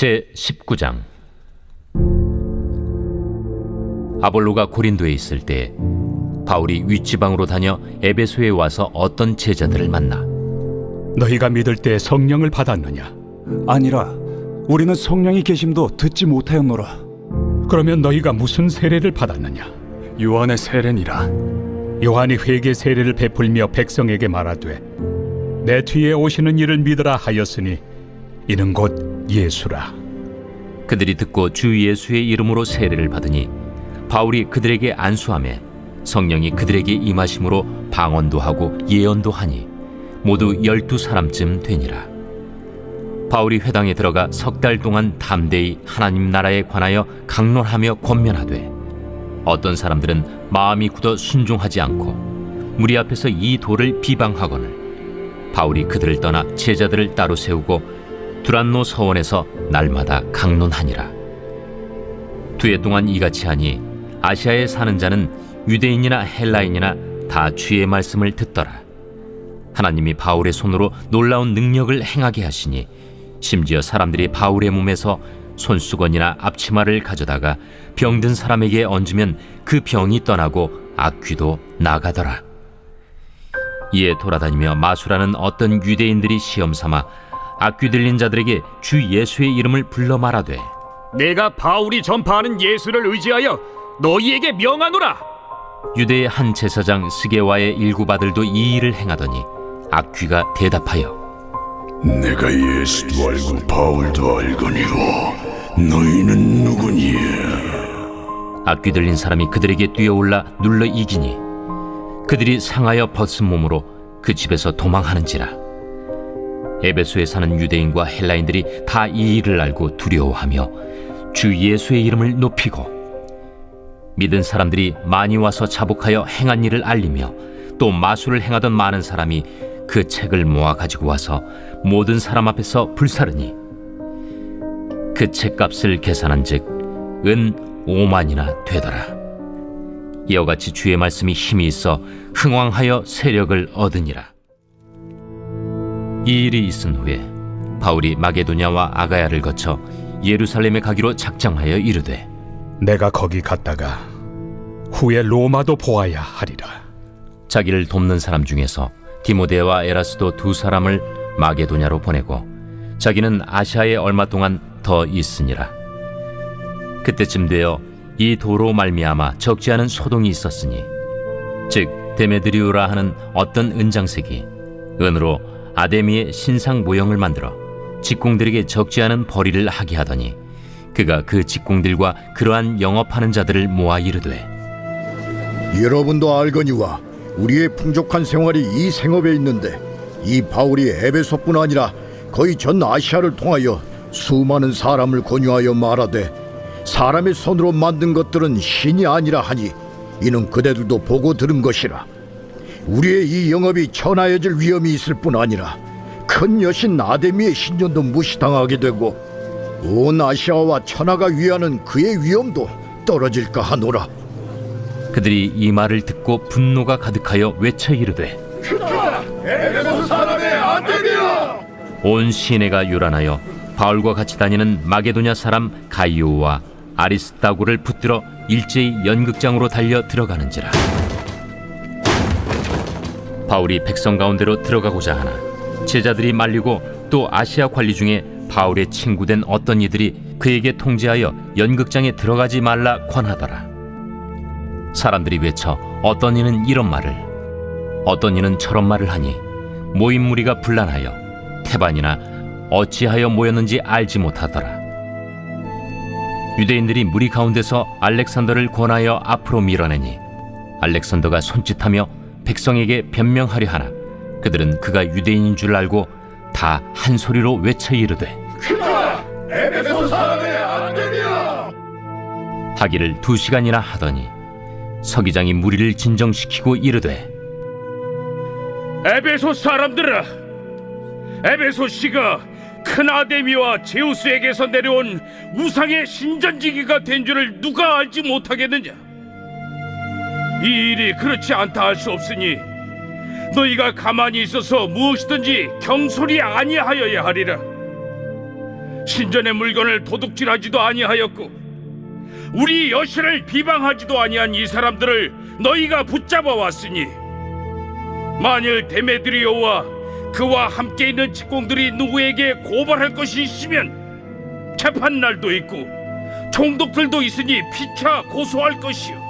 제 19장 아볼로가 고린도에 있을 때 바울이 윗지방으로 다녀 에베소에 와서 어떤 제자들을 만나 너희가 믿을 때 성령을 받았느냐? 아니라 우리는 성령이 계심도 듣지 못하였노라. 그러면 너희가 무슨 세례를 받았느냐? 요한의 세례니라. 요한이 회개 세례를 베풀며 백성에게 말하되 내 뒤에 오시는 이를 믿으라 하였으니 이는 곧 예수라. 그들이 듣고 주 예수의 이름으로 세례를 받으니 바울이 그들에게 안수함에 성령이 그들에게 임하심으로 방언도 하고 예언도 하니 모두 열두 사람쯤 되니라 바울이 회당에 들어가 석 달 동안 담대히 하나님 나라에 관하여 강론하며 권면하되 어떤 사람들은 마음이 굳어 순종하지 않고 무리 앞에서 이 도를 비방하거늘 바울이 그들을 떠나 제자들을 따로 세우고 두란노 서원에서 날마다 강론하니라 두 해 동안 이같이 하니 아시아에 사는 자는 유대인이나 헬라인이나 다 주의 말씀을 듣더라 하나님이 바울의 손으로 놀라운 능력을 행하게 하시니 심지어 사람들이 바울의 몸에서 손수건이나 앞치마를 가져다가 병든 사람에게 얹으면 그 병이 떠나고 악귀도 나가더라. 이에 돌아다니며 마수라는 어떤 유대인들이 시험 삼아 악귀 들린 자들에게 주 예수의 이름을 불러 말하되 내가 바울이 전파하는 예수를 의지하여 너희에게 명하노라. 유대의 한 제사장 스게와의 일곱 아들도 이 일을 행하더니 악귀가 대답하여 내가 예수도 알고 바울도 알거니와 너희는 누구니? 악귀 들린 사람이 그들에게 뛰어올라 눌러 이기니 그들이 상하여 벗은 몸으로 그 집에서 도망하는지라 에베소에 사는 유대인과 헬라인들이 다 이 일을 알고 두려워하며 주 예수의 이름을 높이고 믿은 사람들이 많이 와서 자복하여 행한 일을 알리며 또 마술을 행하던 많은 사람이 그 책을 모아 가지고 와서 모든 사람 앞에서 불사르니 그 책값을 계산한즉 은 5만이나 되더라. 이와 같이 주의 말씀이 힘이 있어 흥왕하여 세력을 얻으니라. 이 일이 있은 후에 바울이 마게도냐와 아가야를 거쳐 예루살렘에 가기로 작정하여 이르되 내가 거기 갔다가 후에 로마도 보아야 하리라. 자기를 돕는 사람 중에서 디모데와 에라스도 두 사람을 마게도냐로 보내고 자기는 아시아에 얼마 동안 더 있으니라. 그때쯤 되어 이 도로 말미암아 적지 않은 소동이 있었으니 즉 데메드리오라 하는 어떤 은장색이 은으로 아데미의 신상 모형을 만들어 직공들에게 적지 않은 벌이를 하게 하더니 그가 그 직공들과 그러한 영업하는 자들을 모아 이르되 여러분도 알거니와 우리의 풍족한 생활이 이 생업에 있는데 이 바울이 에베소뿐 아니라 거의 전 아시아를 통하여 수많은 사람을 권유하여 말하되 사람의 손으로 만든 것들은 신이 아니라 하니 이는 그대들도 보고 들은 것이라 우리의 이 영업이 천하여질 위험이 있을 뿐 아니라 큰 여신 아데미의 신전도 무시당하게 되고 온 아시아와 천하가 위하는 그의 위엄도 떨어질까 하노라. 그들이 이 말을 듣고 분노가 가득하여 외쳐 이르되 온 시내가 요란하여 바울과 같이 다니는 마게도냐 사람 가이오와 아리스타고를 붙들어 일제히 연극장으로 달려 들어가는지라 바울이 백성 가운데로 들어가고자 하나 제자들이 말리고 또 아시아 관리 중에 바울의 친구된 어떤 이들이 그에게 통제하여 연극장에 들어가지 말라 권하더라. 사람들이 외쳐 어떤 이는 이런 말을 어떤 이는 저런 말을 하니 모인 무리가 분란하여 태반이나 어찌하여 모였는지 알지 못하더라. 유대인들이 무리 가운데서 알렉산더를 권하여 앞으로 밀어내니 알렉산더가 손짓하며 백성에게 변명하려 하나 그들은 그가 유대인인 줄 알고 다 한 소리로 외쳐 이르되 하기를 두 시간이나 하더니 서기장이 무리를 진정시키고 이르되 에베소 사람들아, 에베소 씨가 큰 아데미와 제우스에게서 내려온 우상의 신전지기가 된 줄을 누가 알지 못하겠느냐? 이 일이 그렇지 않다 할 수 없으니 너희가 가만히 있어서 무엇이든지 경솔이 아니하여야 하리라. 신전의 물건을 도둑질하지도 아니하였고 우리 여신을 비방하지도 아니한 이 사람들을 너희가 붙잡아 왔으니 만일 데메드리오와 그와 함께 있는 직공들이 누구에게 고발할 것이 있으면 재판 날도 있고 총독들도 있으니 피차 고소할 것이요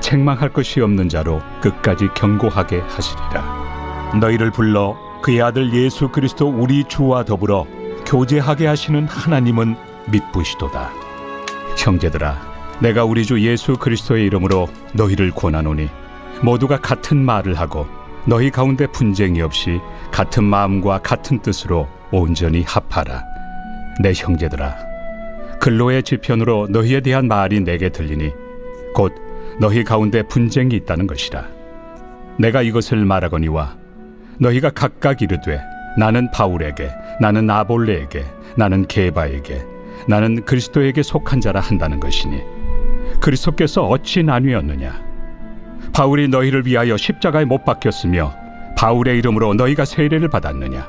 책망할 것이 없는 자로 끝까지 경고하게 하시리라. 너희를 불러 그의 아들 예수 그리스도 우리 주와 더불어 교제하게 하시는 하나님은 믿부시도다. 형제들아 내가 우리 주 예수 그리스도의 이름으로 너희를 권하노니 모두가 같은 말을 하고 너희 가운데 분쟁이 없이 같은 마음과 같은 뜻으로 온전히 합하라. 내 형제들아 근로의 지편으로 너희에 대한 말이 내게 들리니 곧 너희 가운데 분쟁이 있다는 것이라. 내가 이것을 말하거니와 너희가 각각 이르되 나는 바울에게 나는 아볼레에게 나는 게바에게 나는 그리스도에게 속한 자라 한다는 것이니 그리스도께서 어찌 나뉘었느냐? 바울이 너희를 위하여 십자가에 못 박혔으며 바울의 이름으로 너희가 세례를 받았느냐?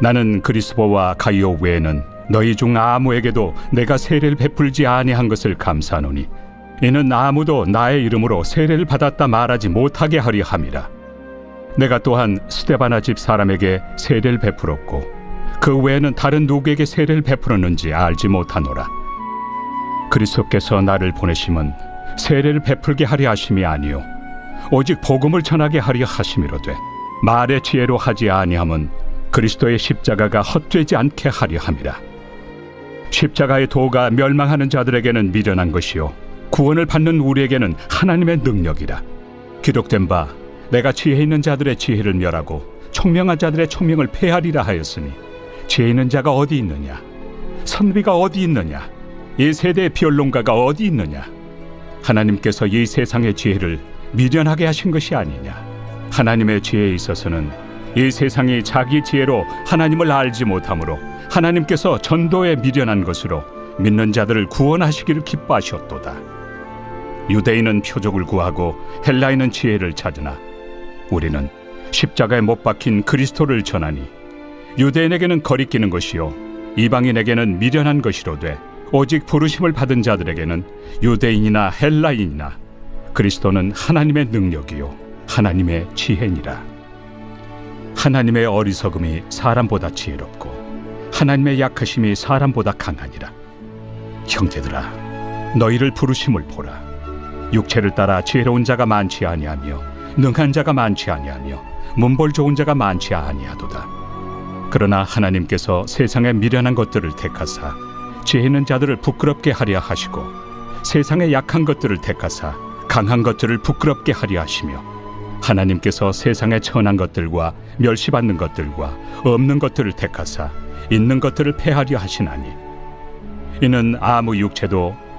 나는 그리스도와 가이오 외에는 너희 중 아무에게도 내가 세례를 베풀지 아니한 것을 감사하노니 이는 아무도 나의 이름으로 세례를 받았다 말하지 못하게 하려 함이라. 내가 또한 스테바나 집 사람에게 세례를 베풀었고 그 외에는 다른 누구에게 세례를 베풀었는지 알지 못하노라. 그리스도께서 나를 보내심은 세례를 베풀게 하려 하심이 아니요. 오직 복음을 전하게 하려 하심이로되 말의 지혜로 하지 아니함은 그리스도의 십자가가 헛되지 않게 하려 함이라. 십자가의 도가 멸망하는 자들에게는 미련한 것이요 구원을 받는 우리에게는 하나님의 능력이라. 기록된 바 내가 지혜 있는 자들의 지혜를 멸하고 총명한 자들의 총명을 폐하리라 하였으니 지혜 있는 자가 어디 있느냐? 선비가 어디 있느냐? 이 세대의 변론가가 어디 있느냐? 하나님께서 이 세상의 지혜를 미련하게 하신 것이 아니냐? 하나님의 지혜에 있어서는 이 세상이 자기 지혜로 하나님을 알지 못하므로 하나님께서 전도에 미련한 것으로 믿는 자들을 구원하시기를 기뻐하셨도다 유대인은 표적을 구하고 헬라인은 지혜를 찾으나 우리는 십자가에 못 박힌 그리스도를 전하니 유대인에게는 거리끼는 것이요 이방인에게는 미련한 것이로되 오직 부르심을 받은 자들에게는 유대인이나 헬라인이나 그리스도는 하나님의 능력이요 하나님의 지혜니라. 하나님의 어리석음이 사람보다 지혜롭고 하나님의 약하심이 사람보다 강하니라. 형제들아 너희를 부르심을 보라 육체를 따라 지혜로운 자가 많지 아니하며 능한 자가 많지 아니하며 문벌 좋은 자가 많지 아니하도다. 그러나 하나님께서 세상의 미련한 것들을 택하사 지혜 있는 자들을 부끄럽게 하려 하시고 세상의 약한 것들을 택하사 강한 것들을 부끄럽게 하려 하시며 하나님께서 세상의 천한 것들과 멸시받는 것들과 없는 것들을 택하사 있는 것들을 패하려 하시나니 이는 아무 육체도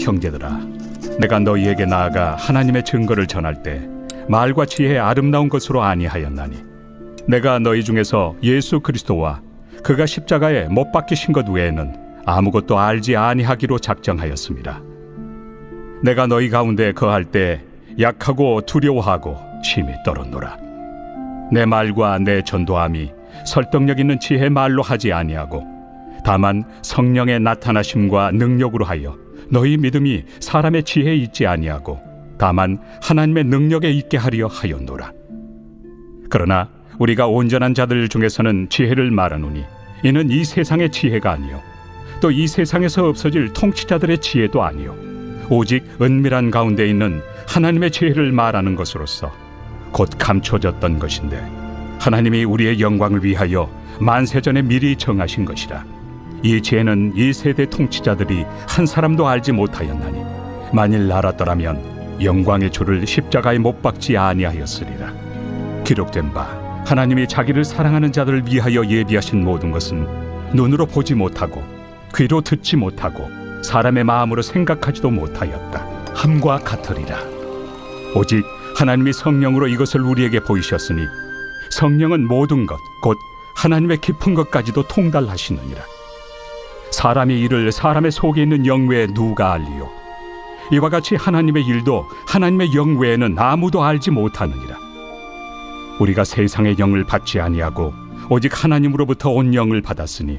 형제들아 내가 너희에게 나아가 하나님의 증거를 전할 때 말과 지혜의 아름다운 것으로 아니하였나니 내가 너희 중에서 예수 그리스도와 그가 십자가에 못 박히신 것 외에는 아무것도 알지 아니하기로 작정하였습니다. 내가 너희 가운데 거할 때 약하고 두려워하고 심히 떨었노라. 내 말과 내 전도함이 설득력 있는 지혜 말로 하지 아니하고 다만 성령의 나타나심과 능력으로 하여 너희 믿음이 사람의 지혜에 있지 아니하고 다만 하나님의 능력에 있게 하려 하였노라. 그러나 우리가 온전한 자들 중에서는 지혜를 말하노니 이는 이 세상의 지혜가 아니요 또 이 세상에서 없어질 통치자들의 지혜도 아니요 오직 은밀한 가운데 있는 하나님의 지혜를 말하는 것으로서 곧 감춰졌던 것인데 하나님이 우리의 영광을 위하여 만세전에 미리 정하신 것이라 이 지혜는 이 세대 통치자들이 한 사람도 알지 못하였나니 만일 알았더라면 영광의 주를 십자가에 못 박지 아니하였으리라. 기록된 바 하나님이 자기를 사랑하는 자들을 위하여 예비하신 모든 것은 눈으로 보지 못하고 귀로 듣지 못하고 사람의 마음으로 생각하지도 못하였다. 함과 같으리라. 오직 하나님이 성령으로 이것을 우리에게 보이셨으니 성령은 모든 것 곧 하나님의 깊은 것까지도 통달하시느니라 사람의 일을 사람의 속에 있는 영 외에 누가 알리요 이와 같이 하나님의 일도 하나님의 영 외에는 아무도 알지 못하느니라 우리가 세상의 영을 받지 아니하고 오직 하나님으로부터 온 영을 받았으니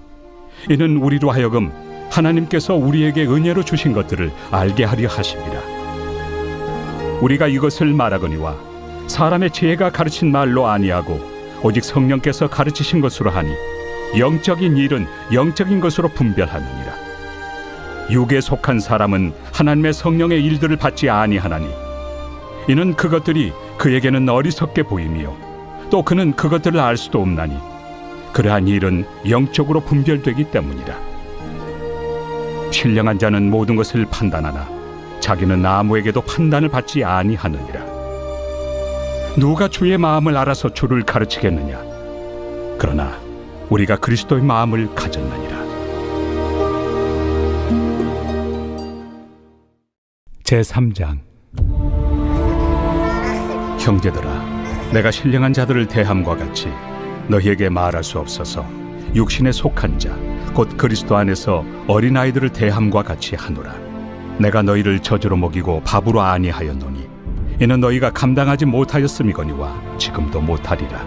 이는 우리로 하여금 하나님께서 우리에게 은혜로 주신 것들을 알게 하려 하십니다. 우리가 이것을 말하거니와 사람의 지혜가 가르친 말로 아니하고 오직 성령께서 가르치신 것으로 하니 영적인 일은 영적인 것으로 분별하느니라. 육에 속한 사람은 하나님의 성령의 일들을 받지 아니하나니 이는 그것들이 그에게는 어리석게 보이며 또 그는 그것들을 알 수도 없나니 그러한 일은 영적으로 분별되기 때문이라. 신령한 자는 모든 것을 판단하나 자기는 아무에게도 판단을 받지 아니하느니라. 누가 주의 마음을 알아서 주를 가르치겠느냐? 그러나 우리가 그리스도의 마음을 가졌느니라. 제 3장. 형제들아 내가 신령한 자들을 대함과 같이 너희에게 말할 수 없어서 육신에 속한 자 곧 그리스도 안에서 어린 아이들을 대함과 같이 하노라. 내가 너희를 저주로 먹이고 밥으로 아니하였노니 이는 너희가 감당하지 못하였음이거니와 지금도 못하리라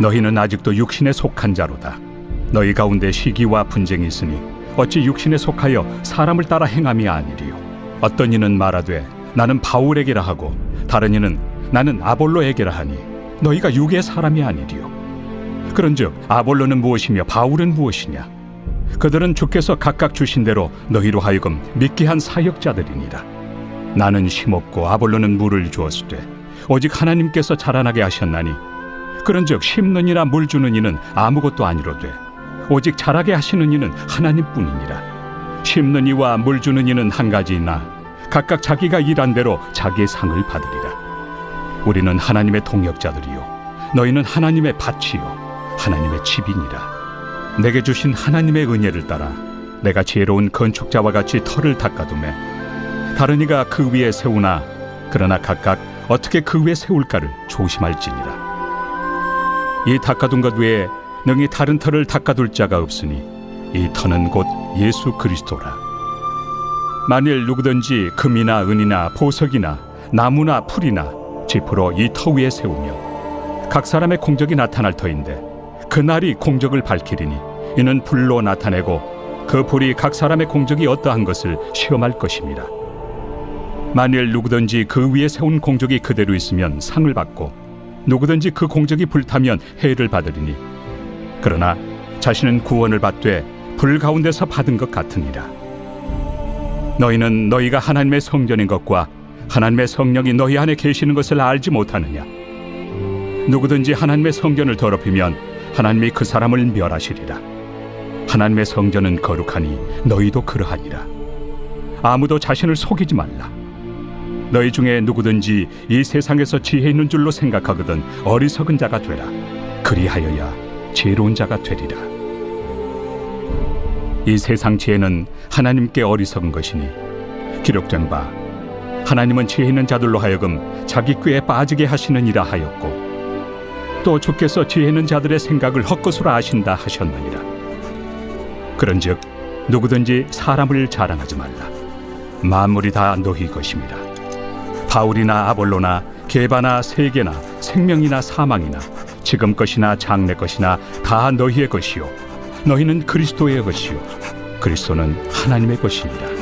너희는 아직도 육신에 속한 자로다. 너희 가운데 시기와 분쟁이 있으니 어찌 육신에 속하여 사람을 따라 행함이 아니리요? 어떤 이는 말하되 나는 바울에게라 하고 다른 이는 나는 아볼로에게라 하니 너희가 육의 사람이 아니리요? 그런즉 아볼로는 무엇이며 바울은 무엇이냐? 그들은 주께서 각각 주신 대로 너희로 하여금 믿게 한 사역자들이니라. 나는 심었고 아볼로는 물을 주었으되 오직 하나님께서 자라나게 하셨나니 그런즉 심는 이나 물 주는 이는 아무것도 아니로되 오직 자라게 하시는 이는 하나님뿐이니라. 심는 이와 물 주는 이는 한 가지이나 각각 자기가 일한 대로 자기의 상을 받으리라. 우리는 하나님의 동역자들이요. 너희는 하나님의 밭이요. 하나님의 집이니라. 내게 주신 하나님의 은혜를 따라 내가 지혜로운 건축자와 같이 터를 닦아두매 다른 이가 그 위에 세우나 그러나 각각 어떻게 그 위에 세울까를 조심할지니라 이 닦아둔 것 외에 능히 다른 터를 닦아둘 자가 없으니 이 터는 곧 예수 그리스도라 만일 누구든지 금이나 은이나 보석이나 나무나 풀이나 지프로 이 터 위에 세우며 각 사람의 공적이 나타날 터인데 그날이 공적을 밝히리니 이는 불로 나타내고 그 불이 각 사람의 공적이 어떠한 것을 시험할 것입니다. 만일 누구든지 그 위에 세운 공적이 그대로 있으면 상을 받고 누구든지 그 공적이 불타면 해를 받으리니 그러나 자신은 구원을 받되 불 가운데서 받은 것 같으니라. 너희는 너희가 하나님의 성전인 것과 하나님의 성령이 너희 안에 계시는 것을 알지 못하느냐? 누구든지 하나님의 성전을 더럽히면 하나님이 그 사람을 멸하시리라. 하나님의 성전은 거룩하니 너희도 그러하니라. 아무도 자신을 속이지 말라. 너희 중에 누구든지 이 세상에서 지혜 있는 줄로 생각하거든 어리석은 자가 되라. 그리하여야 지혜로운 자가 되리라. 이 세상 지혜는 하나님께 어리석은 것이니 기록된 바 하나님은 지혜 있는 자들로 하여금 자기 꾀에 빠지게 하시느니라 하였고 또 주께서 지혜 있는 자들의 생각을 헛것으로 아신다 하셨느니라. 그런즉 누구든지 사람을 자랑하지 말라. 만물이 다 너희 것입니다. 바울이나 아볼로나 게바나 세계나 생명이나 사망이나 지금 것이나 장래 것이나 다 너희의 것이요 너희는 그리스도의 것이요 그리스도는 하나님의 것이니라.